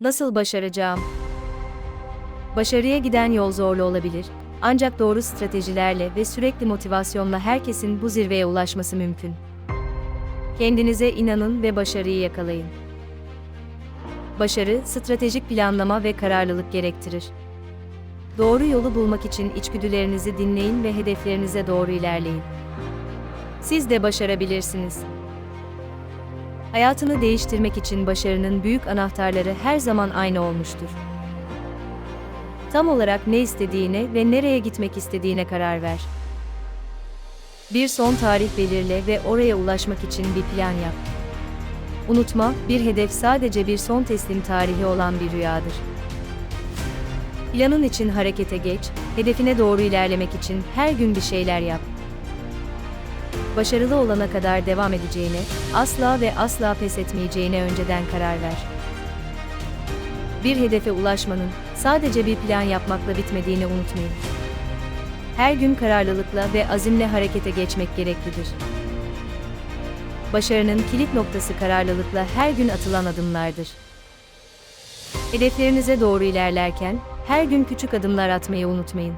Nasıl başaracağım? Başarıya giden yol zorlu olabilir. Ancak doğru stratejilerle ve sürekli motivasyonla herkesin bu zirveye ulaşması mümkün. Kendinize inanın ve başarıyı yakalayın. Başarı, stratejik planlama ve kararlılık gerektirir. Doğru yolu bulmak için içgüdülerinizi dinleyin ve hedeflerinize doğru ilerleyin. Siz de başarabilirsiniz. Hayatını değiştirmek için başarının büyük anahtarları her zaman aynı olmuştur. Tam olarak ne istediğine ve nereye gitmek istediğine karar ver. Bir son tarih belirle ve oraya ulaşmak için bir plan yap. Unutma, bir hedef sadece bir son teslim tarihi olan bir rüyadır. Planın için harekete geç, hedefine doğru ilerlemek için her gün bir şeyler yap. Başarılı olana kadar devam edeceğine, asla ve asla pes etmeyeceğine önceden karar ver. Bir hedefe ulaşmanın sadece bir plan yapmakla bitmediğini unutmayın. Her gün kararlılıkla ve azimle harekete geçmek gereklidir. Başarının kilit noktası kararlılıkla her gün atılan adımlardır. Hedeflerinize doğru ilerlerken her gün küçük adımlar atmayı unutmayın.